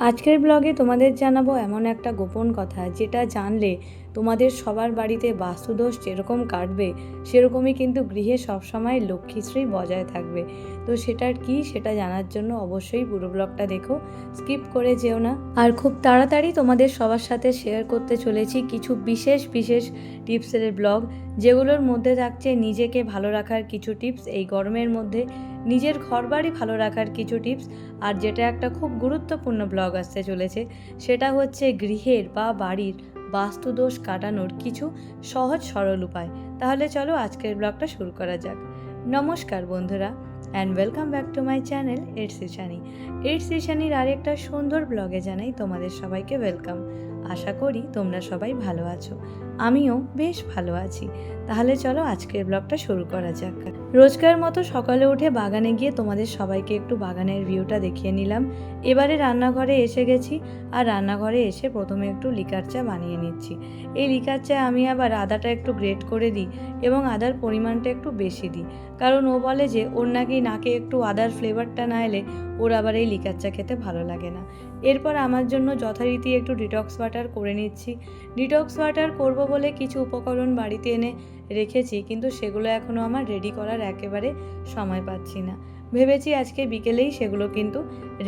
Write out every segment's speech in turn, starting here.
আজকের ব্লগে তোমাদের জানাব এমন একটা গোপন কথা যেটা জানলে তোমাদের সবার বাড়িতে বাস্তুদোষ যেরকম কাটবে, সেরকমই কিন্তু গৃহে সবসময় লক্ষ্মীশ্রী বজায় থাকবে। তো সেটার কি সেটা জানার জন্য অবশ্যই পুরো ব্লগটা দেখো, স্কিপ করে যেও না। আর খুব তাড়াতাড়ি তোমাদের সবার সাথে শেয়ার করতে চলেছি কিছু বিশেষ বিশেষ টিপসের ব্লগ, যেগুলোর মধ্যে থাকছে নিজেকে ভালো রাখার কিছু টিপস, এই গরমের মধ্যে নিজের ঘরবাড়ি ভালো রাখার কিছু টিপস, আর যেটা একটা খুব গুরুত্বপূর্ণ ব্লগ আসতে চলেছে, সেটা হচ্ছে গৃহের বা বাড়ির বাস্তুদোষ কাটানোর কিছু সহজ সরল উপায়। তাহলে চলো আজকের ব্লগটা শুরু করা যাক। নমস্কার বন্ধুরা and welcome back to my channel ads Ishani এডস ইশানির আরেকটা সুন্দর ব্লগে জানাই তোমাদের সবাইকে ওয়েলকাম আশা করি তোমরা সবাই ভালো আছো। আমিও বেশ ভালো আছি। তাহলে চলো আজকের ব্লগটা শুরু করা যাক। রোজকার মতো সকালে উঠে বাগানে গিয়ে তোমাদের সবাইকে একটু বাগানের ভিউটা দেখিয়ে নিলাম। এবারে রান্নাঘরে এসে গেছি আর রান্নাঘরে এসে প্রথমে একটু লিকার চা বানিয়ে নিচ্ছি। এই লিকার চা আমি আবার আদাটা একটু গ্রেট করে দিই এবং আদার পরিমাণটা একটু বেশি দিই। কারণ ও বলে যে ওর নাকি নাকে একটু আদার ফ্লেভারটা না এলে ওর আবার এই লিকার চা খেতে ভালো লাগে না। এরপর আমার জন্য যথারীতি একটু ডিটক্স ওয়াটার করে নিচ্ছি। ডিটক্স ওয়াটার করব বলে কিছু উপকরণ বাড়িতে এনে রেখেছি, কিন্তু সেগুলো এখনও আমার রেডি করার একেবারে সময় পাচ্ছি না। ভেবেছি আজকে বিকেলেই সেগুলো কিন্তু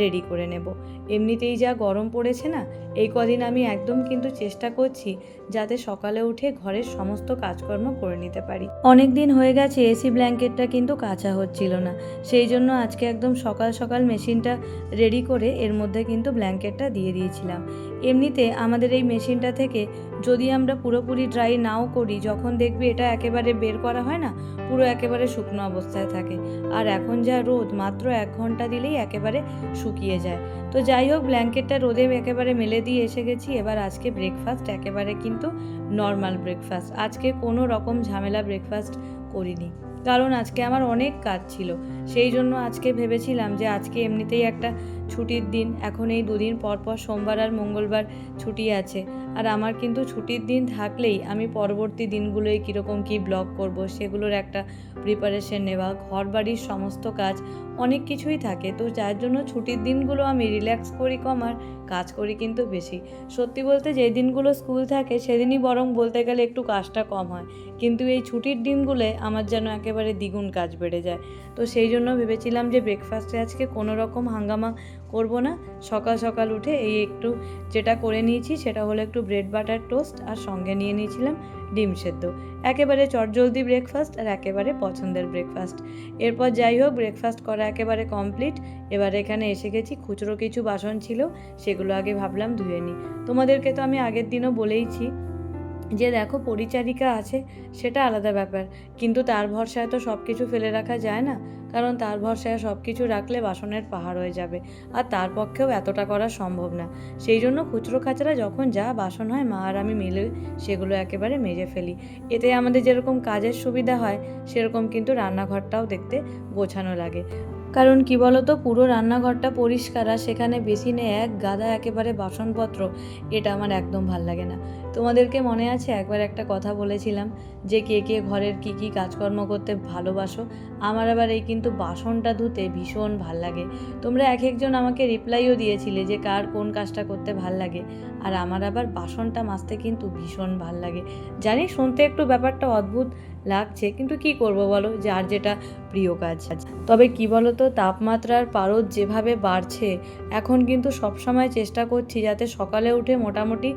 রেডি করে নেব। এমনিতেই যা গরম পড়েছে না, এই কদিন আমি একদম কিন্তু চেষ্টা করছি যাতে সকালে উঠে ঘরের সমস্ত কাজকর্ম করে নিতে পারি। অনেক দিন হয়ে গেছে এসি ব্ল্যাঙ্কেটটা কিন্তু কাঁচা হচ্ছিল না। সেই জন্য আজকে একদম সকাল সকাল মেশিনটা রেডি করে এর মধ্যে কিন্তু ব্ল্যাঙ্কেটটা দিয়ে দিয়েছিলাম। এমনিতে আমাদের এই মেশিনটা থেকে যদি আমরা পুরোপুরি ড্রাই নাও করি, যখন দেখবি এটা একেবারে বের করা হয় না, পুরো একেবারে শুকনো অবস্থায় থাকে। আর এখন যা রোদ, মাত্র এক ঘণ্টা দিলেই একেবারে শুকিয়ে যায়। তো যাই হোক, ব্ল্যাঙ্কেটটা রোদে একেবারে মেলে দিয়ে এসে গেছি। এবার আজকে ব্রেকফাস্ট একেবারে কিন্তু নর্মাল ব্রেকফাস্ট আজকে কোনো রকম ঝামেলা ব্রেকফাস্ট করিনি। কারণ আজকে আমার অনেক কাজ ছিল। সেই জন্য আজকে ভেবেছিলাম যে আজকে এমনিতেই একটা ছুটির দিন। এখন এই দুদিন পর পর সোমবার আর মঙ্গলবার ছুটি আছে। আর আমার কিন্তু ছুটির দিন থাকলেই আমি পরবর্তী দিনগুলোয় কীরকম কী ব্লগ করব, সেগুলোর একটা প্রিপারেশন নেওয়া ঘর বাড়ির সমস্ত কাজ, অনেক কিছুই থাকে। তো যার জন্য ছুটির দিনগুলো আমি রিল্যাক্স করি কম আর কাজ করি কিন্তু বেশি। সত্যি বলতে যেই দিনগুলো স্কুল থাকে, সেদিনই বরং বলতে গেলে একটু কাজটা কম হয়। কিন্তু এই ছুটির দিনগুলো আমার যেন একেবারে দ্বিগুণ কাজ বেড়ে যায়। তো সেই জন্য ভেবেছিলাম যে ব্রেকফাস্টে আজকে কোনো রকম হাঙ্গামা করব না। সকাল সকাল উঠে এই একটু যেটা করে নিয়েছি সেটা হলো একটু ব্রেড বাটার টোস্ট আর সঙ্গে নিয়ে নিয়েছিলাম ডিম সেদ্ধ। একেবারে চটজলদি ব্রেকফাস্ট আর একেবারে পছন্দের ব্রেকফাস্ট এরপর যাই হোক ব্রেকফাস্ট করা একেবারে কমপ্লিট এবার এখানে এসে গেছি, খুচরো কিছু বাসন ছিল, সেগুলো আগে ভাবলাম ধুয়ে নিই। তোমাদেরকে তো আমি আগের দিনও বলেইছি যে দেখো পরিচারিকা আছে, সেটা আলাদা ব্যাপার। কিন্তু তার ভরসায় তো সব কিছু ফেলে রাখা যায় না। কারণ তার ভরসায় সব কিছু রাখলে বাসনের পাহাড় হয়ে যাবে। আর তার পক্ষেও এতটা করা সম্ভব না। সেই জন্য খুচরো খাচরা যখন যা বাসন হয়, মা আর আমি মিলে সেগুলো একেবারে মেজে ফেলি। এতে আমাদের যেরকম কাজের সুবিধা হয়, সেরকম কিন্তু রান্নাঘরটাও দেখতে গোছানো লাগে। কারণ কি বলতো, পুরো রান্নাঘরটা পরিষ্কার আর সেখানে বেসিনে এক গাদা একেবারে বাসনপত্র, এটা আমার একদম ভালো লাগে না। তোমাদেরকে মনে আছে একবার একটা কথা বলেছিলাম যে কে কে ঘরের কি কি কাজকর্ম করতে ভালোবাসো? আমার আবার এই কিন্তু বাসনটা ধুতে ভীষণ ভালো লাগে। তোমরা এক একজন আমাকে রিপ্লাইও দিয়েছিলে যে কার কোন কাজটা করতে ভালো লাগে। আর আমার আবার বাসনটা মাজতে কিন্তু ভীষণ ভালো লাগে। জানি শুনতে একটু ব্যাপারটা অদ্ভুত লাগছে, কিন্তু কি করব বলো? যার যেটা প্রিয় কাজ। তবে কি তো তাপমাত্রার পারদ যেভাবে বাড়ছে, এখন কিন্তু সবসময় চেষ্টা করছি যাতে সকালে উঠে মোটামুটি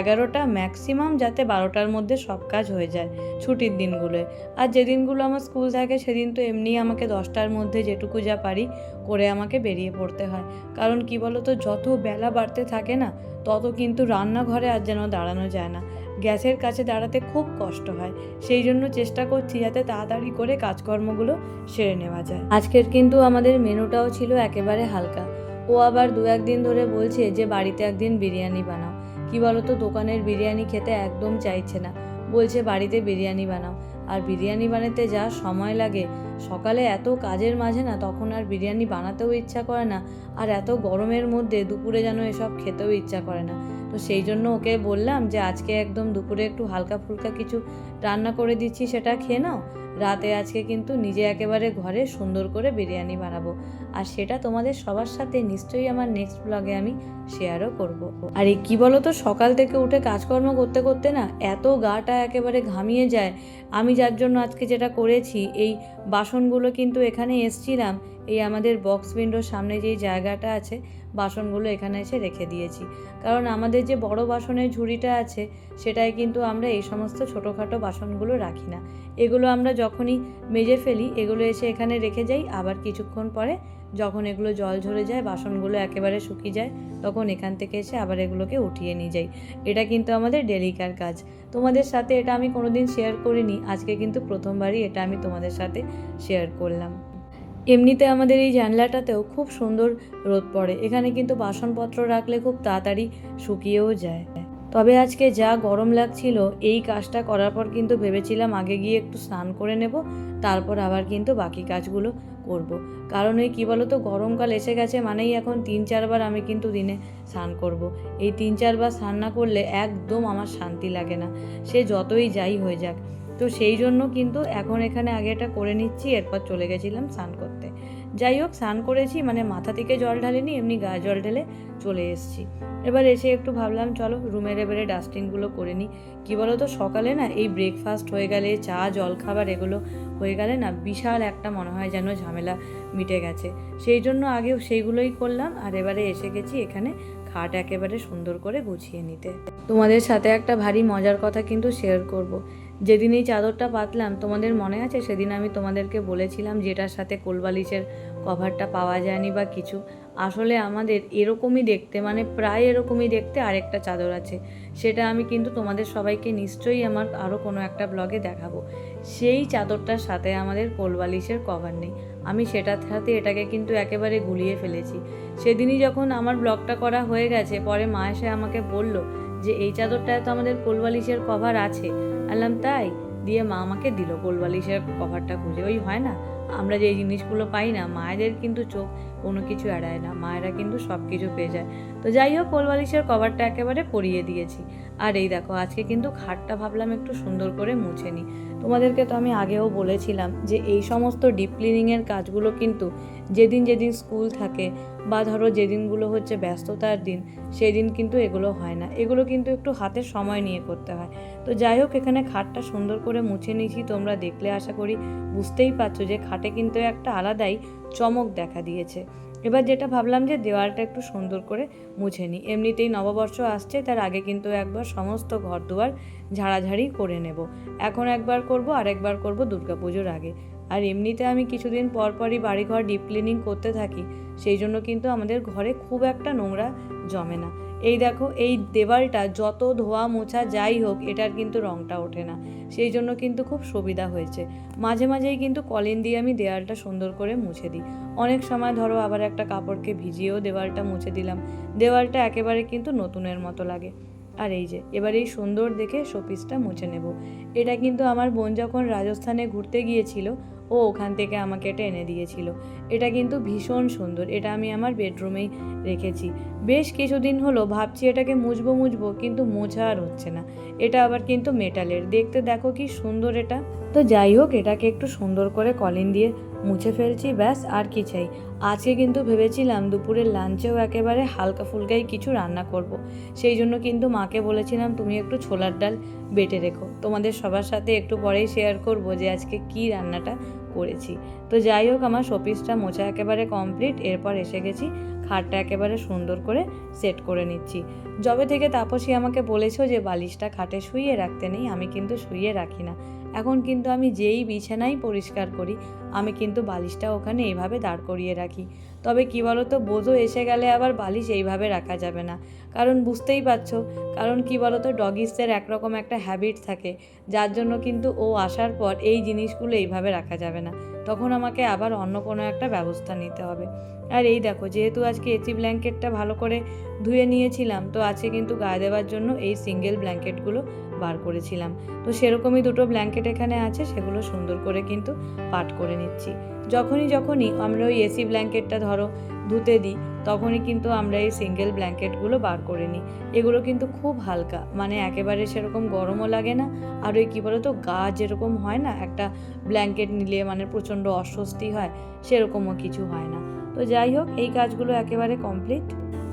এগারোটা ম্যাক্সিমাম যাতে বারোটার মধ্যে সব কাজ হয়ে যায় ছুটির দিনগুলোয় আর যেদিনগুলো আমার স্কুল থাকে সেদিন তো এমনি আমাকে দশটার মধ্যে যেটুকু যা পারি করে আমাকে বেরিয়ে পড়তে হয়। কারণ কি বলো তো যত বেলা বাড়তে থাকে না, তত কিন্তু রান্নাঘরে আর যেন দাঁড়ানো যায় না। গ্যাসের কাছে দাঁড়াতে খুব কষ্ট হয়। সেই জন্য চেষ্টা করছি যাতে তাড়াতাড়ি করে কাজকর্মগুলো সেরে নেওয়া যায়। আজকের কিন্তু আমাদের মেনুটাও ছিল একেবারে হালকা। ও আবার দু একদিন ধরে বলছে যে বাড়িতে একদিন বিরিয়ানি বানাও। কি বলতো, দোকানের বিরিয়ানি খেতে একদম চাইছে না। বলছে, বাড়িতে বিরিয়ানি বানাও। আর বিরিয়ানি বানাতে যা সময় লাগে, সকালে এত কাজের মাঝে না, তখন আর বিরিয়ানি বানাতেও ইচ্ছা করে না। আর এত গরমের মধ্যে দুপুরে যেন এসব খেতেও ইচ্ছা করে না। তো সেই জন্য ওকে বললাম যে, আজকে একদম দুপুরে একটু হালকা ফুলকা কিছু রান্না করে দিচ্ছি, সেটা খেয়ে নাও। রাতে আজকে কিন্তু নিজে একেবারে ঘরে সুন্দর করে বিরিয়ানি বানাবো আর সেটা তোমাদের সবার সাথে নিশ্চয়ই আমার নেক্সট ব্লগে আমি শেয়ারও করব। আর এই কী বলো তো সকাল থেকে উঠে কাজকর্ম করতে করতে না এত গাটা একেবারে ঘামিয়ে যায় আমি যার জন্য আজকে যেটা করেছি, এই বাসনগুলো কিন্তু এখানে এসছিলাম এই আমাদের বক্স উইন্ডোর সামনে যেই জায়গাটা আছে, বাসনগুলো এখানে এসে রেখে দিয়েছি। কারণ আমাদের যে বড় বাসনের ঝুড়িটা আছে সেটাই কিন্তু আমরা এই সমস্ত ছোটোখাটো বাসনগুলো রাখি না। এগুলো আমরা যখনই মেজে ফেলি, এগুলো এসে এখানে রেখে যাই। আবার কিছুক্ষণ পরে যখন এগুলো জল ঝরে যায়, বাসনগুলো একেবারে শুকিয়ে যায়, তখন এখান থেকে এসে আবার এগুলোকে উঠিয়ে নিয়ে যাই। এটা কিন্তু আমাদের ডেলিকার কাজ। তোমাদের সাথে এটা আমি কোনোদিন শেয়ার করিনি, আজকে কিন্তু প্রথমবারই এটা আমি তোমাদের সাথে শেয়ার করলাম। এমনিতে আমাদের এই জানলাটাতেও খুব সুন্দর রোদ পড়ে এখানে কিন্তু বাসনপত্র রাখলে খুব তাড়াতাড়ি শুকিয়েও যায় তবে আজকে যা গরম লাগছিল, এই কাজটা করার পর কিন্তু ভেবেছিলাম আগে গিয়ে একটু স্নান করে নেব, তারপর আবার কিন্তু বাকি কাজগুলো করব। কারণ ওই কী বলো তো গরমকাল এসে গেছে মানেই এখন তিন চারবার আমি কিন্তু দিনে স্নান করব। এই তিন চারবার স্নান না করলে একদম আমার শান্তি লাগে না সে যতই যাই হয়ে যাক তো সেই জন্য কিন্তু এখন এখানে আগে এটা করে নিচ্ছি, এরপর চলে গেছিলাম স্নান করতে। যাই হোক, স্নান করেছি মানে মাথা থেকে জল ঢালিনি, এমনি গায়ে জল ঢেলে চলে এসেছি। এবার এসে একটু ভাবলাম, চলো রুমের এবারে ডাস্টিংগুলো করে নিই। কী বলো তো সকালে না এই ব্রেকফাস্ট হয়ে গেলে, চা জল খাবার এগুলো হয়ে গেলে না বিশাল একটা মনে হয় যেন ঝামেলা মিটে গেছে। সেই জন্য আগে সেইগুলোই করলাম, আর এবারে এসে গেছি এখানে খাট একেবারে সুন্দর করে গুছিয়ে নিতে। তোমাদের সাথে একটা ভারী মজার কথা কিন্তু শেয়ার করব। যেদিন এই চাদরটা পাতলাম, তোমাদের মনে আছে? সেদিন আমি তোমাদেরকে বলেছিলাম যেটার সাথে কোলবালিশের কভারটা পাওয়া যায়নি বা কিছু। আসলে আমাদের এরকমই দেখতে মানে প্রায় এরকমই দেখতে আরেকটা চাদর আছে। সেটা আমি কিন্তু তোমাদের সবাইকে নিশ্চয়ই আমার আরও কোনো একটা ব্লগে দেখাবো। সেই চাদরটার সাথে আমাদের কোলবালিশের কভার নেই। আমি সেটার সাথে এটাকে কিন্তু একেবারে গুলিয়ে ফেলেছি। সেদিনই যখন আমার ব্লগটা করা হয়ে গেছে, পরে মা এসে আমাকে বলল যে এই চাদরটায় তো আমাদের কোলবালিশের কভার আছে। আনলাম তাই? দিয়ে মা আমাকে দিল কোলবালিশের কভারটা খুঁজে। ওই হয় না, আমরা যে জিনিসগুলো পাই না, মায়েদের কিন্তু চোখ কোনো কিছু এড়ায় না, মায়েরা কিন্তু সব কিছু পেয়ে যায়। তো যাই হোক, কোলবালিশের কভারটা একেবারে পরিয়ে দিয়েছি। আর এই দেখো, আজকে কিন্তু খাটটা ভাবলাম একটু সুন্দর করে মুছে নিই। তোমাদেরকে তো আমি আগেও বলেছিলাম যে এই সমস্ত ডিপ ক্লিনিংয়ের কাজগুলো কিন্তু যেদিন যেদিন স্কুল থাকে বা ধরো যেদিনগুলো হচ্ছে ব্যস্ততার দিন সেই দিন কিন্তু এগুলো হয় না। এগুলো কিন্তু একটু হাতের সময় নিয়ে করতে হয়। তো যাই হোক, এখানে খাটটা সুন্দর করে মুছে নিয়েছি। তোমরা দেখলে আশা করি বুঝতেই পারছ যে খাটে কিন্তু একটা আলাদাই চমক দেখা দিয়েছে। এবার যেটা ভাবলাম যে দেওয়ালটা একটু সুন্দর করে মুছে নিই। এমনিতেই নববর্ষ আসছে, তার আগে কিন্তু একবার সমস্ত ঘর দুয়ার ঝাড়াঝাড়ি করে নেব। এখন একবার করব আর একবার করব দুর্গাপুজোর আগে। আর এমনিতে আমি কিছুদিন পরপরই বাড়িঘর ডিপ ক্লিনিং করতে থাকি, সেই জন্য কিন্তু আমাদের ঘরে খুব একটা নোংরা জমে না। এই দেখো, এই দেওয়ালটা যত ধোয়া মোছা যাই হোক, এটার কিন্তু রঙটা ওঠে না। সেই জন্য কিন্তু খুব সুবিধা হয়েছে। মাঝে মাঝেই কিন্তু কলিন দিয়ে আমি দেওয়ালটা সুন্দর করে মুছে দিই। অনেক সময় ধরো আবার একটা কাপড়কে ভিজিয়েও দেওয়ালটা মুছে দিলাম। দেওয়ালটা একেবারে কিন্তু নতুনের মতো লাগে। আর এই যে, এবার এই সুন্দর দেখে শোপিসটা মুছে নেব। এটা কিন্তু আমার বোন যখন রাজস্থানে ঘুরতে গিয়েছিল ও ওখান থেকে আমাকে এটা এনে দিয়েছিল। এটা কিন্তু ভীষণ সুন্দর, এটা আমি আমার বেডরুমেই রেখেছি। বেশ কিছুদিন হলো ভাবছি এটাকে মুছবো মুছবো, কিন্তু মোছা আর হচ্ছে না। এটা আবার কিন্তু মেটালের। দেখতে দেখো কি সুন্দর এটা। তো যাই হোক, এটাকে একটু সুন্দর করে কলিন দিয়ে মুছে ফেলছি, ব্যাস, আর কি চাই। আজকে কিন্তু ভেবেছিলাম দুপুরের লাঞ্চেও একেবারে হালকা ফুলকাই কিছু রান্না করব। সেই জন্য কিন্তু মাকে বলেছিলাম, তুমি একটু ছোলার ডাল বেটে রেখো। তোমাদের সবার সাথে একটু পরেই শেয়ার করব যে আজকে কি রান্নাটা করেছি। তো যাই হোক, আমার শোপিসটা মোছা একেবারে কমপ্লিট এরপর এসে গেছি, খাটটা একেবারে সুন্দর করে সেট করে নিচ্ছি। যবে থেকে তাপসী আমাকে বলেছ যে বালিশটা খাটে শুইয়ে রাখতে নেই, আমি কিন্তু শুইয়ে রাখি না। এখন কিন্তু আমি যেই বিছানাই পরিষ্কার করি, আমি কিন্তু বালিশটা ওখানে এইভাবে দাঁড় করিয়ে রাখি। তবে কি বলো তো বোঝো এসে গেলে আবার বালিশ এইভাবে রাখা যাবে না। কারণ বুঝতেই পারছ, কারণ কি বলো তো ডগিসদের একরকম একটা হ্যাবিট থাকে। যার জন্য কিন্তু ও আসার পর এই জিনিসগুলো এইভাবে রাখা যাবে না। তখন আমাকে আবার অন্য কোনো একটা ব্যবস্থা নিতে হবে। আর এই দেখো, যেহেতু আজকে এসি ব্ল্যাঙ্কেটটা ভালো করে ধুয়ে নিয়েছিলাম, তো আজকে কিন্তু গায়ে দেওয়ার জন্য এই সিঙ্গেল ব্ল্যাঙ্কেটগুলো বার করেছিলাম। তো সেরকমই দুটো ব্ল্যাঙ্কেট এখানে আছে, সেগুলো সুন্দর করে কিন্তু পাট করে নিচ্ছি। যখনই যখনই আমরা ওই এসি ব্ল্যাঙ্কেটটা ধরো ধুতে দিই, তখনই কিন্তু আমরা এই সিঙ্গেল ব্ল্যাঙ্কেটগুলো বার করে নিই। এগুলো কিন্তু খুব হালকা মানে একেবারে সেরকম গরমও লাগে না। আর ওই কী বলো তো গা যেরকম হয় না, একটা ব্ল্যাঙ্কেট নিলে মানে প্রচণ্ড অস্বস্তি হয়, সেরকমও কিছু হয় না। তো যাই হোক, এই কাজগুলো একেবারে কমপ্লিট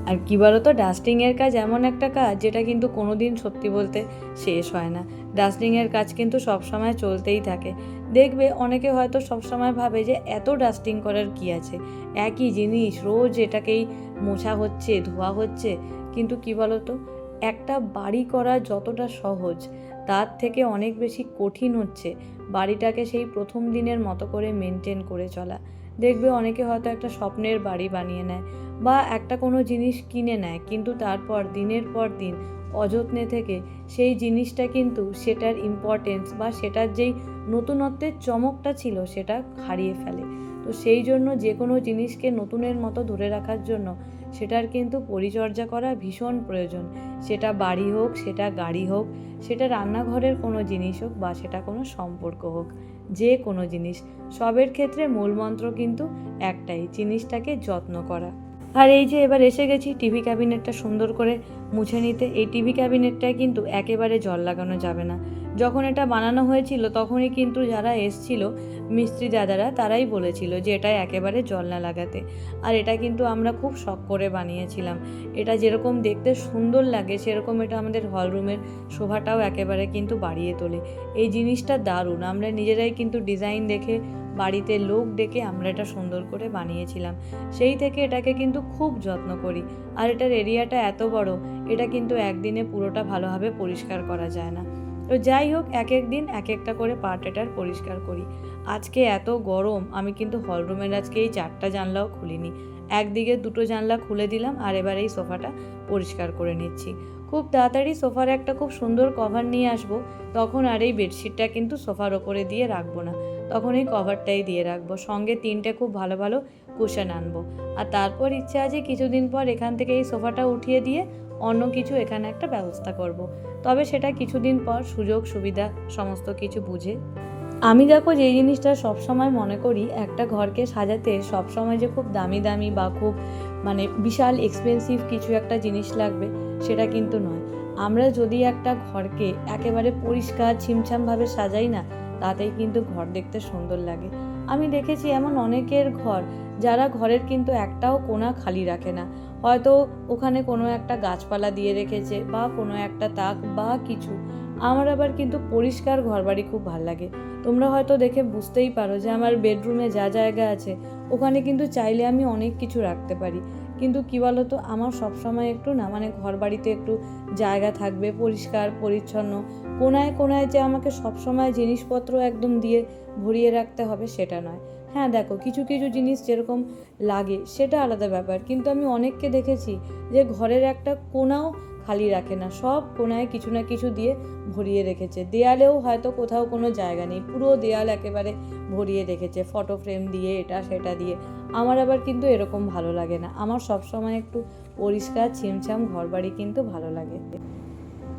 আর কী বলো তো ডাস্টিংয়ের কাজ এমন একটা কাজ যেটা কিন্তু কোনো দিন সত্যি বলতে শেষ হয় না। ডাস্টিংয়ের কাজ কিন্তু সব সময় চলতেই থাকে। দেখবে অনেকে হয়তো সব সময় ভাবে যে এত ডাস্টিং করার কি আছে? একই জিনিস, রোজ এটাকেই মোছা হচ্ছে, ধোয়া হচ্ছে। কিন্তু কি বলো তো একটা বাড়ি করা যতটা সহজ, তার থেকে অনেক বেশি কঠিন হচ্ছে বাড়িটাকে সেই প্রথম দিনের মতো করে মেনটেন করে চলা। দেখবে অনেকে হয়তো একটা স্বপ্নের বাড়ি বানিয়ে নেয়। বা একটা কোনো জিনিস কিনে নেয়, কিন্তু তারপর দিনের পর দিন অযত্নে থেকে সেই জিনিসটা কিন্তু সেটার ইম্পর্টেন্স বা সেটার যেই নতুনত্বের চমকটা ছিল সেটা হারিয়ে ফেলে। তো সেই জন্য যে কোনো জিনিসকে নতুনের মতো ধরে রাখার জন্য সেটার কিন্তু পরিচর্যা করা ভীষণ প্রয়োজন। সেটা বাড়ি হোক, সেটা গাড়ি হোক, সেটা রান্নাঘরের কোনো জিনিস হোক বা সেটা কোনো সম্পর্ক হোক, যে কোনো জিনিস, সবের ক্ষেত্রে মূলমন্ত্র কিন্তু একটাই, জিনিসটাকে যত্ন করা। আর এই যে এবার এসে গেছি টিভি ক্যাবিনেটটা সুন্দর করে মুছে নিতে। এই টিভি ক্যাবিনেটটায় কিন্তু একেবারে জল লাগানো যাবে না। যখন এটা বানানো হয়েছিল, তখনই কিন্তু যারা এসছিল মিস্ত্রি দাদারা, তারাই বলেছিল যে এটা একেবারে জল না লাগাতে। আর এটা কিন্তু আমরা খুব শখ করে বানিয়েছিলাম। এটা যেরকম দেখতে সুন্দর লাগে, সেরকম এটা আমাদের হলরুমের শোভাটাও একেবারে কিন্তু বাড়িয়ে তোলে। এই জিনিসটা দারুণ। আমরা নিজেরাই কিন্তু ডিজাইন দেখে, বাড়িতে লোক ডেকে আমরা এটা সুন্দর করে বানিয়েছিলাম। সেই থেকে এটাকে কিন্তু খুব যত্ন করি। আর এটার এরিয়াটা এত বড়, এটা কিন্তু একদিনে পুরোটা ভালোভাবে পরিষ্কার করা যায় না। তো যাই হোক, এক এক দিন এক একটা করে পার্ট এটার পরিষ্কার করি। আজকে এত গরম, আমি কিন্তু হলরুমের আজকে এই চারটা জানলাও খুলিনি। একদিকে দুটো জানলা খুলে দিলাম আর এবার এই সোফাটা পরিষ্কার করে নিচ্ছি। খুব তাড়াতাড়ি সোফার একটা খুব সুন্দর কভার নিয়ে আসব। তখন আর এই বেডশিটটা কিন্তু সোফার ওপরে দিয়ে রাখব না। তখন এই কভারটাই দিয়ে রাখব। সঙ্গে তিনটে খুব ভালো ভালো কুশন আনব। আর তারপর ইচ্ছে আছে কিছুদিন পর এখান থেকে এই সোফাটা উঠিয়ে দিয়ে অন্য কিছু এখানে একটা ব্যবস্থা করব। তবে সেটা কিছুদিন পর সুযোগ, সুবিধা, সমস্ত কিছু বুঝে। আমি দেখো যে জিনিসটা সবসময় মনে করি, একটা ঘরকে সাজাতে সবসময় যে খুব দামি দামি বা খুব মানে বিশাল এক্সপেন্সিভ কিছু একটা জিনিস লাগবে, সেটা কিন্তু নয়। আমরা যদি একটা ঘরকে একেবারে পরিষ্কার, ছিমছামভাবে সাজাই না, তাতেই কিন্তু ঘর দেখতে সুন্দর লাগে। আমি দেখেছি এমন অনেকের ঘর, যারা ঘরের কিন্তু একটাও কোনা খালি রাখে না। হয়তো ওখানে কোনো একটা গাছপালা দিয়ে রেখেছে বা কোনো একটা তাক বা কিছু। আমার আবার কিন্তু পরিষ্কার ঘরবাড়ি খুব ভালো লাগে। তোমরা হয়তো দেখে বুঝতেই পারো যে আমার বেডরুমে যা জায়গা আছে, ওখানে কিন্তু চাইলে আমি অনেক কিছু রাখতে পারি। কিন্তু কী বলো তো আমার সবসময় একটু না মানে ঘর বাড়িতে একটু জায়গা থাকবে, পরিষ্কার, পরিচ্ছন্ন, কোনায় কোনায় যে আমাকে সবসময় জিনিসপত্র একদম দিয়ে ভরিয়ে রাখতে হবে সেটা নয়। হ্যাঁ দেখো, কিছু কিছু জিনিস যেরকম লাগে, সেটা আলাদা ব্যাপার। কিন্তু আমি অনেককে দেখেছি যে ঘরের একটা কোনাও খালি রাখে না। সব কোনায় কিছু না কিছু দিয়ে ভরিয়ে রেখেছে। দেয়ালেও হয়তো কোথাও কোনো জায়গা নেই। পুরো দেয়াল একেবারে ভরিয়ে রেখেছে ফটো ফ্রেম দিয়ে, এটা, সেটা দিয়ে। আমার আবার কিন্তু এরকম ভালো লাগে না। আমার সবসময় একটু পরিষ্কার, ছিমছাম ঘরবাড়ি কিন্তু ভালো লাগে।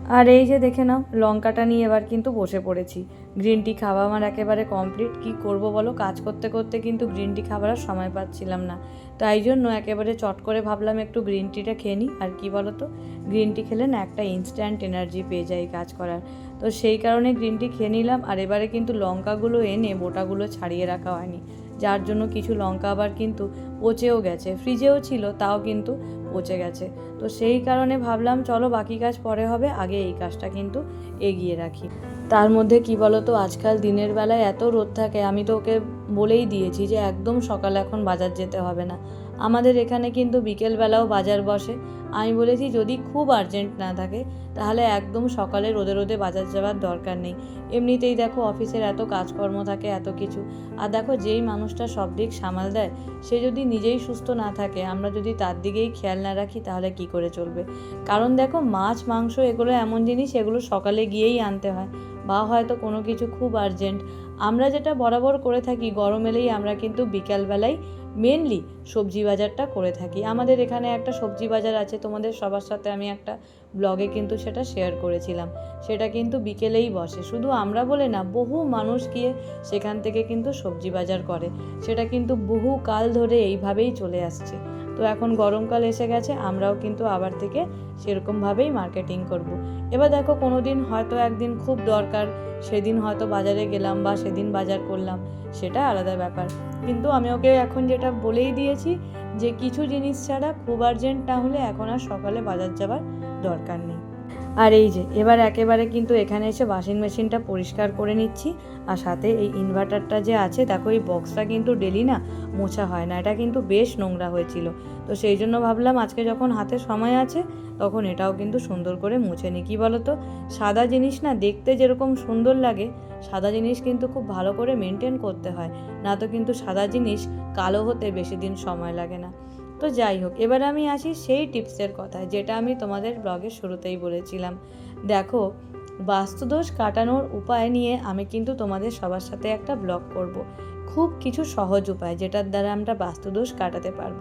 আর এই যে দেখে নাও, লঙ্কাটা নিয়ে এবার কিন্তু বসে পড়েছি। গ্রিন টি খাওয়া আমার একেবারে কমপ্লিট কি করব বলো? কাজ করতে করতে কিন্তু গ্রিন টি খাবার আর সময় পাচ্ছিলাম না। তাই জন্য একেবারে চট করে ভাবলাম একটু গ্রিন টিটা খেয়ে নিই আর কি বলো তো? গ্রিন টি খেলে না একটা ইনস্ট্যান্ট এনার্জি পেয়ে যায় কাজ করার। তো সেই কারণে গ্রিন টি খেয়ে নিলাম। আর এবারে কিন্তু লঙ্কাগুলো এনে বোটাগুলো ছাড়িয়ে রাখা হয়নি। যার জন্য কিছু লঙ্কা আবার কিন্তু পচেও গেছে। ফ্রিজেও ছিল, তাও কিন্তু পচে গেছে। তো সেই কারণে ভাবলাম, চলো বাকি কাজ পরে হবে, আগে এই কাজটা কিন্তু এগিয়ে রাখি। তার মধ্যে কি বলো তো আজকাল দিনের বেলায় এত রোদ থাকে, আমি তো ওকে বলেই দিয়েছি যে একদম সকালে এখন বাজার যেতে হবে না। আমাদের এখানে কিন্তু বিকেলবেলাও বাজার বসে। আমি বলেছি, যদি খুব আর্জেন্ট না থাকে, তাহলে একদম সকালে রোদে রোদে বাজার যাওয়ার দরকার নেই। এমনিতেই দেখো অফিসের এত কাজকর্ম থাকে, এত কিছু। আর দেখো যেই মানুষটা সব দিক সামাল দেয়, সে যদি নিজেই সুস্থ না থাকে, আমরা যদি তার দিকেই খেয়াল না রাখি, তাহলে কি করে চলবে? কারণ দেখো মাছ, মাংস, এগুলো এমন জিনিস, এগুলো সকালে গিয়েই আনতে হয়। বা হয়তো কোনো কিছু খুব আর্জেন্ট আমরা যেটা বরাবর করে থাকি, গরম এলেই আমরা কিন্তু বিকালবেলায় মেনলি সবজি বাজারটা করে থাকি। আমাদের এখানে একটা সবজি বাজার আছে, তোমাদের সবার সাথে আমি একটা ব্লগে কিন্তু সেটা শেয়ার করেছিলাম। সেটা কিন্তু বিকেলেই বসে। শুধু আমরা বলে না, বহু মানুষ গিয়ে সেখান থেকে কিন্তু সবজি বাজার করে। সেটা কিন্তু বহু কাল ধরে এইভাবেই চলে আসছে। তো এখন গরমকাল এসে গেছে, আমরাও কিন্তু আবার থেকে সেরকমভাবেই মার্কেটিং করব। এবার দেখো কোনো দিন হয়তো একদিন খুব দরকার, সেদিন হয়তো বাজারে গেলাম বা সেদিন বাজার করলাম, সেটা আলাদা ব্যাপার কিন্তু আমি ওকে এখন যেটা বলেই দিয়েছি যে, কিছু জিনিস ছাড়া খুব আর্জেন্ট না হলে এখন আর সকালে বাজার যাবার দরকার নেই আর এই যে, এবার একেবারে কিন্তু এখানে এসে ওয়াশিং মেশিনটা পরিষ্কার করে নিচ্ছি। আর সাথে এই ইনভার্টারটা যে আছে, দেখো এই বক্সটা কিন্তু ডেলি না মোছা হয় না, এটা কিন্তু বেশ নোংরা হয়েছিল। তো সেই জন্য ভাবলাম আজকে যখন হাতে সময় আছে, তখন এটাও কিন্তু সুন্দর করে মুছে নিই কী বলো তো সাদা জিনিস না দেখতে যেরকম সুন্দর লাগে, সাদা জিনিস কিন্তু খুব ভালো করে মেনটেন করতে হয়। না তো কিন্তু সাদা জিনিস কালো হতে বেশি দিন সময় লাগে না। তো যাই হোক, এবার আমি আসি সেই টিপসের কথায়, যেটা আমি তোমাদের ব্লগের শুরুতেই বলেছিলাম। দেখো, বাস্তুদোষ কাটানোর উপায় নিয়ে আমি কিন্তু তোমাদের সবার সাথে একটা ব্লগ করব। খুব কিছু সহজ উপায়, যেটার দ্বারা আমরা বাস্তুদোষ কাটাতে পারব।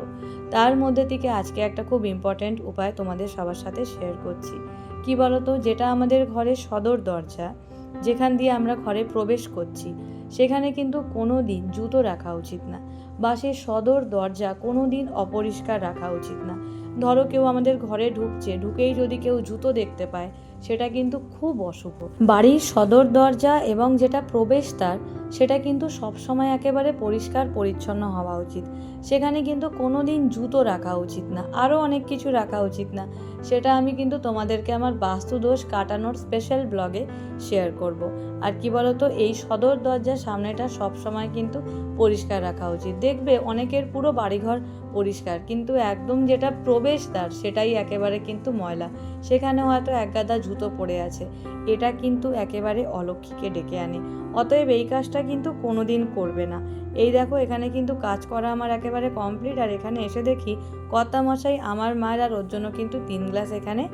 তার মধ্যে থেকে আজকে একটা খুব ইম্পর্ট্যান্ট উপায় তোমাদের সবার সাথে শেয়ার করছি। কি বলতো? যেটা আমাদের ঘরের সদর দরজা যেখান দিয়ে আমরা ঘরে প্রবেশ করছি, সেখানে কিন্তু কোনো দিন জুতো রাখা উচিত না। বা সে সদর দরজা কোনো দিন অপরিষ্কার রাখা উচিত না। ধরো কেউ আমাদের ঘরে ঢুকছে, ঢুকেই যদি কেউ জুতো দেখতে পায় সেটা কিন্তু খুব অশুভ। বাড়ির সদর দরজা এবং যেটা প্রবেশদ্বার সেটা কিন্তু সবসময় একেবারে পরিষ্কার পরিচ্ছন্ন হওয়া উচিত। সেখানে কিন্তু কোনো দিন জুতো রাখা উচিত না, আরও অনেক কিছু রাখা উচিত না। সেটা আমি কিন্তু তোমাদেরকে আমার বাস্তুদোষ কাটানোর স্পেশাল ব্লগে শেয়ার করব। আর কি বলতো, এই সদর দরজার সামনেটা সবসময় কিন্তু পরিষ্কার রাখা উচিত। দেখবে অনেকের পুরো বাড়িঘর পরিষ্কার। কিন্তু একদম যেটা প্রবেশদ্বার, সেটাই একেবারে কিন্তু ময়লা। সেখানে হয়তো এক গাদা জুতো পড়ে আছে। এটা কিন্তু একেবারে অলক্ষীকে ডেকে আনে। অতএব এই কাজটা কিন্তু কোনো দিন করবে না। এই দেখো, এখানে কিন্তু কাজ করা আমার একেবারে কমপ্লিট আর এখানে এসে দেখি কর্তা মশাই আমার মায়ের আর ওর জন্য কিন্তু তিন গ্লাস এখানে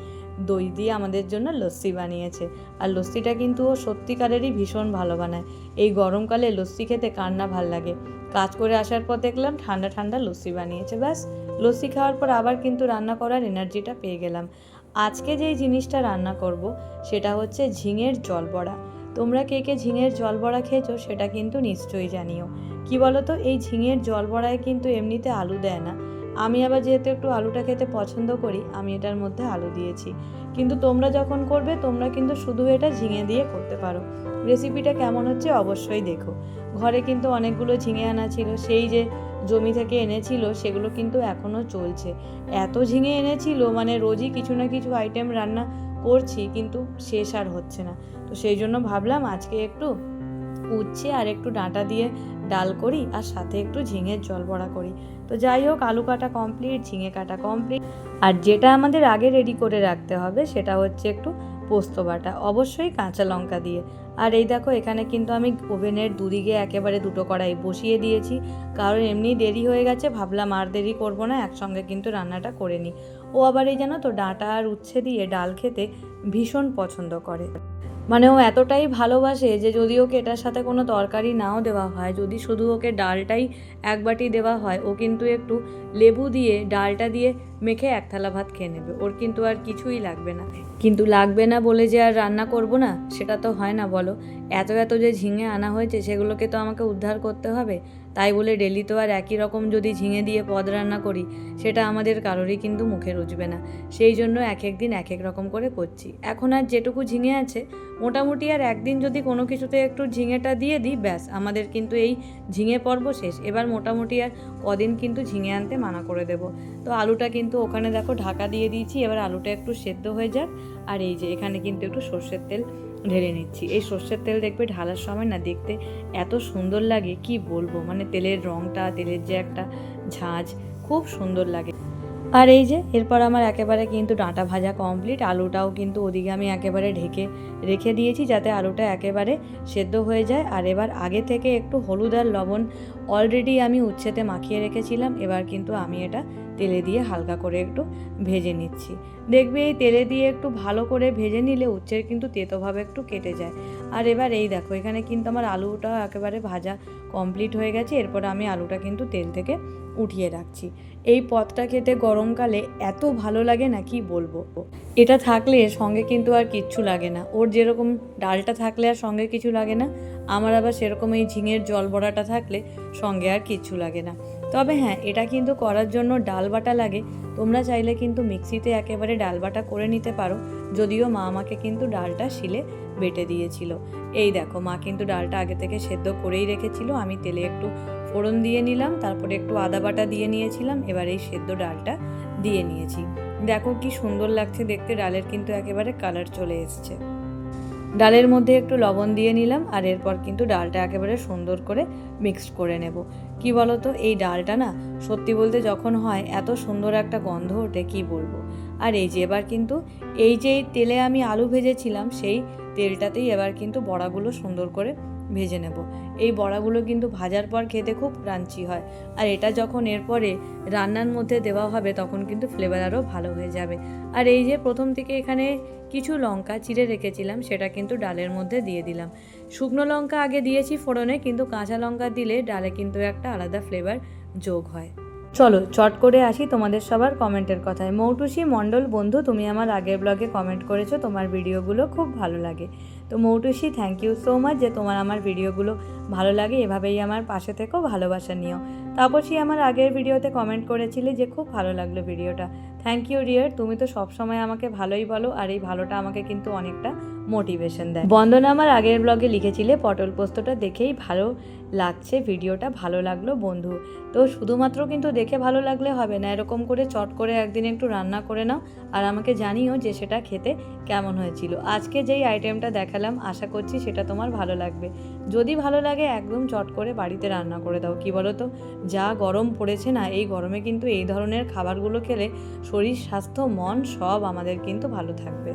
দই দিয়ে আমাদের জন্য লস্যি বানিয়েছে। আর লস্যিটা কিন্তু ও সত্যিকারেরই ভীষণ ভালো বানায়। এই গরমকালে লস্যি খেতে কার না ভালো লাগে। কাজ করে আসার পর দেখলাম ঠান্ডা ঠান্ডা লস্যি বানিয়েছে, ব্যাস। লস্যি খাওয়ার পর আবার কিন্তু রান্না করার এনার্জিটা পেয়ে গেলাম। আজকে যেই জিনিসটা রান্না করব, সেটা হচ্ছে ঝিঙের জল বড়া তোমরা কে কে ঝিঙের জল বড়া খেয়েছো সেটা কিন্তু নিশ্চয়ই জানিও। কি বলো তো এই ঝিঙের জল বড়ায় কিন্তু এমনিতে আলু দেয় না। আমি আবার যেহেতু একটু আলুটা খেতে পছন্দ করি, আমি এটার মধ্যে আলু দিয়েছি। কিন্তু তোমরা যখন করবে, তোমরা কিন্তু শুধু এটা ঝিঙে দিয়ে করতে পারো। রেসিপিটা কেমন হচ্ছে অবশ্যই দেখো। ঘরে কিন্তু অনেকগুলো ঝিঙে আনা ছিল, সেই যে জমি থেকে এনেছিল, সেগুলো কিন্তু এখনও চলছে। এত ঝিঙে এনেছিল মানে রোজই কিছু না কিছু আইটেম রান্না করছি, কিন্তু শেষ আর হচ্ছে না। তো সেই জন্য ভাবলাম আজকে একটু উচ্ছে আর একটু ডাঁটা দিয়ে ডাল করি আর সাথে একটু ঝিঙের জল বড়া করি। তো যাই হোক, আলু কাটা কমপ্লিট ঝিঙে কাটা কমপ্লিট আর যেটা আমাদের আগে রেডি করে রাখতে হবে সেটা হচ্ছে একটু পোস্ত বাটা, অবশ্যই কাঁচা লঙ্কা দিয়ে। আর এই দেখো, এখানে কিন্তু আমি ওভেনের দুদিকে একেবারে দুটো কড়াই বসিয়ে দিয়েছি। কারণ এমনি দেরি হয়ে গেছে, ভাবলাম আর দেরি করব না, একসঙ্গে কিন্তু রান্নাটা করে নিই। ও আবার এই জানো তো, ডাঁটা আর উচ্ছে দিয়ে ডাল খেতে ভীষণ পছন্দ করে। মানে ও এতটাই ভালোবাসে যে যদি ওকে এটার সাথে কোনো তরকারি নাও দেওয়া হয়, যদি শুধু ওকে ডালটাই এক বাটি দেওয়া হয়, ও কিন্তু একটু লেবু দিয়ে, ডালটা দিয়ে মেখে এক থালা ভাত খেয়ে নেবে। ওর কিন্তু আর কিছুই লাগবে না। কিন্তু লাগবে না বলে যে আর রান্না করব না, সেটা তো হয় না বলো। এত এত যে ঝিঙে আনা হয়েছে, সেগুলোকে তো আমাকে উদ্ধার করতে হবে। তাই বলে ডেলি তো আর একই রকম যদি ঝিঙে দিয়ে পদ রান্না করি, সেটা আমাদের কারোরই কিন্তু মুখে রুচবে না। সেই জন্য এক এক দিন এক এক রকম করে করছি। এখন আর যেটুকু ঝিঙে আছে, মোটামুটি আর একদিন যদি কোনো কিছুতে একটু ঝিঙেটা দিয়ে দিই, ব্যাস, আমাদের কিন্তু এই ঝিঙে পর্ব শেষ। এবার মোটামুটি আর কদিন কিন্তু ঝিঙে আনতে মানা করে দেব। তো আলুটা কিন্তু ওখানে দেখো ঢাকা দিয়ে দিয়েছি, এবার আলুটা একটু সেদ্ধ হয়ে যাক। আর এই যে এখানে কিন্তু একটু সর্ষের তেল ঢেলে নিচ্ছি। এই সর্ষের তেল দেখবে ঢালার সময় না দেখতে এত সুন্দর লাগে, কি বলব? মানে তেলের রঙটা তেলের যে একটা ঝাঁঝ খুব সুন্দর লাগে। আর এই যে, এরপর আমার একেবারে কিন্তু ডাঁটা ভাজা কমপ্লিট আলুটাও কিন্তু ওদিকে আমি একেবারে ঢেকে রেখে দিয়েছি যাতে আলুটা একেবারে সেদ্ধ হয়ে যায়। আর এবার আগে থেকে একটু হলুদ আর লবণ অলরেডি আমি উচ্ছেতে মাখিয়ে রেখেছিলাম, এবার কিন্তু আমি এটা তেলে দিয়ে হালকা করে একটু ভেজে নিচ্ছি। দেখবে এই তেলে দিয়ে একটু ভালো করে ভেজে নিলে উচ্ছের কিন্তু তেতোভাবে একটু কেটে যায়। আর এবার এই দেখো, এখানে কিন্তু আমার আলুটা একেবারে ভাজা কমপ্লিট হয়ে গেছে। এরপর আমি আলুটা কিন্তু তেল থেকে উঠিয়ে রাখছি। এই পদটা খেতে গরমকালে এত ভালো লাগে না, কি বলব? এটা থাকলে সঙ্গে কিন্তু আর কিচ্ছু লাগে না। ওর যেরকম ডালটা থাকলে আর সঙ্গে কিছু লাগে না, আমার আবার সেরকম এই ঝিঙের জল বড়াটা থাকলে সঙ্গে আর কিচ্ছু লাগে না। তবে হ্যাঁ এটা কিন্তু করার জন্য ডাল বাটা লাগে। তোমরা চাইলে কিন্তু মিক্সিতে একেবারে ডাল বাটা করে নিতে পারো। যদিও মা আমাকে কিন্তু ডালটা শিলে বেটে দিয়েছিল। এই দেখো, মা কিন্তু ডালটা আগে থেকে সেদ্ধ করেই রেখেছিল। আমি তেলে একটু ফোড়ন দিয়ে নিলাম, তারপরে একটু আদা বাটা দিয়ে নিয়েছিলাম। এবার এই সেদ্ধ ডালটা দিয়ে নিয়েছি। দেখো কি সুন্দর লাগছে দেখতে, ডালের কিন্তু একেবারে কালার চলে এসছে। ডালের মধ্যে একটু লবণ দিয়ে নিলাম আর এরপর কিন্তু ডালটা একেবারে সুন্দর করে মিক্সড করে নেব। কি বলতো? এই ডালটা না সত্যি বলতে যখন হয় এত সুন্দর একটা গন্ধ ওঠে, কি বলব? আর এই যে এবার কিন্তু এই যে তেলে আমি আলু ভেজেছিলাম, সেই তেলটাতেই এবার কিন্তু বড়াগুলো সুন্দর করে ভেজে নেব। এই বড়াগুলো কিন্তু ভাজার পর খেতে খুব ক্রাঞ্চি হয়। আর এটা যখন এরপরে রান্নার মধ্যে দেওয়া হবে, তখন কিন্তু ফ্লেভার আরও ভালো হয়ে যাবে। আর এই যে প্রথম থেকে এখানে কিছু লঙ্কা চিড়ে রেখেছিলাম, সেটা কিন্তু ডালের মধ্যে দিয়ে দিলাম। শুকনো লঙ্কা আগে দিয়েছি ফোড়নে, কিন্তু কাঁচা লঙ্কা দিলে ডালে কিন্তু একটা আলাদা ফ্লেভার যোগ হয়। চলো, চট করে আসি তোমাদের সবার কমেন্টের কথায়। মৌটুসি মণ্ডল, বন্ধু, তুমি আমার আগের ব্লগে কমেন্ট করেছ, তোমার ভিডিওগুলো খুব ভালো লাগে। তো Moutushi thank you so much যে তোমার আমার ভিডিওগুলো ভালো লাগে, এভাবেই আমার পাশে থেকেও ভালোবাসা নিও। তাপসী আমার আগের ভিডিওতে কমেন্ট করেছিলে যে খুব ভালো লাগল ভিডিওটা। থ্যাংক ইউ ডিয়ার তুমি তো সবসময় আমাকে ভালোই বলো, আর এই ভালোটা আমাকে কিন্তু অনেকটা মোটিভেশন দেয়। বন্দনা আমার আগের ব্লগে লিখেছিলে, পটল পোস্তটা দেখেই ভালো লাগছে, ভিডিওটা ভালো লাগল বন্ধু। তো শুধুমাত্র কিন্তু দেখে ভালো লাগলে হবে না, এরকম করে চট করে একদিন একটু রান্না করে নাও আর আমাকে জানিও যে সেটা খেতে কেমন হয়েছিল। আজকে যেই আইটেমটা দেখালাম, আশা করছি সেটা তোমার ভালো লাগবে। যদি ভালো লাগে, একদম চট করে বাড়িতে রান্না করে দাও। কি বলো তো যা গরম পড়েছে না, এই গরমে কিন্তু এই ধরনের খাবারগুলো খেলে শরীর, স্বাস্থ্য, মন সব আমাদের কিন্তু ভালো থাকবে।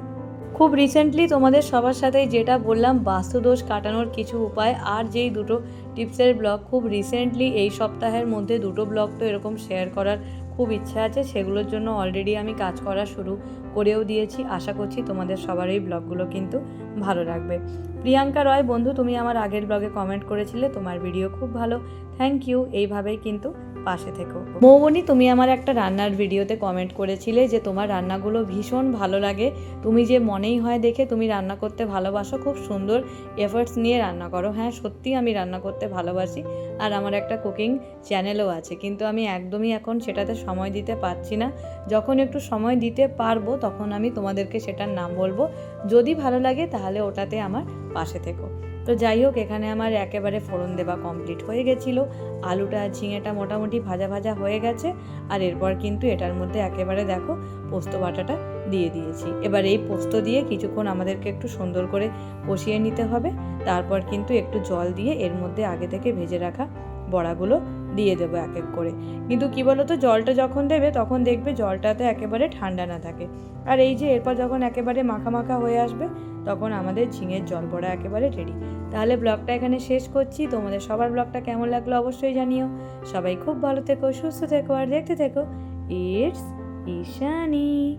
খুব রিসেন্টলি তোমাদের সবার সাথে যেটা বললাম বাস্তুদোষ কাটানোর কিছু উপায়। আর যেই দুটো টিপসের ব্লগ, খুব রিসেন্টলি এই সপ্তাহের মধ্যে দুটো ব্লগ তো এরকম শেয়ার করার খুব ইচ্ছা আছে, সেগুলোর জন্য অলরেডি আমি কাজ করা শুরু করেও দিয়েছি। আশা করছি তোমাদের সবার এই ব্লগগুলো কিন্তু ভালো লাগবে। প্রিয়াঙ্কা রয়, বন্ধু, তুমি আমার আগের ব্লগে কমেন্ট করেছিলে, তোমার ভিডিও খুব ভালো। থ্যাংক ইউ এইভাবেই কিন্তু পাশে থেকো। মৌবনি, তুমি আমার একটা রান্নার ভিডিওতে কমেন্ট করেছিলে যে তোমার রান্নাগুলো ভীষণ ভালো লাগে। তুমি যে মনেই হয় দেখে তুমি রান্না করতে ভালোবাসো, খুব সুন্দর এফার্টস নিয়ে রান্না করো। হ্যাঁ সত্যি আমি রান্না করতে ভালোবাসি আর আমার একটা কুকিং চ্যানেলও আছে। কিন্তু আমি একদমই এখন সেটাতে সময় দিতে পারছি না। যখন একটু সময় দিতে পারব, তখন আমি তোমাদেরকে সেটার নাম বলব। যদি ভালো লাগে তাহলে ওটাতে আমার পাশে থেকো। তো যাই হোক, এখানে আমার একেবারে ফোড়ন দেওয়া কমপ্লিট হয়ে গেছিল। আলুটা, ঝিঙেটা মোটামুটি ভাজা ভাজা হয়ে গেছে। আর এরপর কিন্তু এটার মধ্যে একেবারে দেখো, পোস্ত বাটাটা দিয়ে দিয়েছি। এবার এই পোস্ত দিয়ে কিছুক্ষণ আমাদেরকে একটু সুন্দর করে কষিয়ে নিতে হবে। তারপর কিন্তু একটু জল দিয়ে এর মধ্যে আগে থেকে ভেজে রাখা বড়াগুলো দিয়ে দেবো এক এক করে। কিন্তু কী বলো তো জলটা যখন দেবে তখন দেখবে জলটাতে একেবারে ঠান্ডা না থাকে। আর এই যে এরপর যখন একেবারে মাখা মাখা হয়ে আসবে, তখন আমাদের ঝিঙের জল বড়া একেবারে রেডি তাহলে ব্লগটা এখানে শেষ করছি। তোমাদের সবার ব্লগটা কেমন লাগল অবশ্যই জানিও। সবাই খুব ভালো থেকো, সুস্থ থেকো আর দেখতে থেকো। ইটস ঈশানি।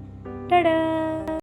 টাটা!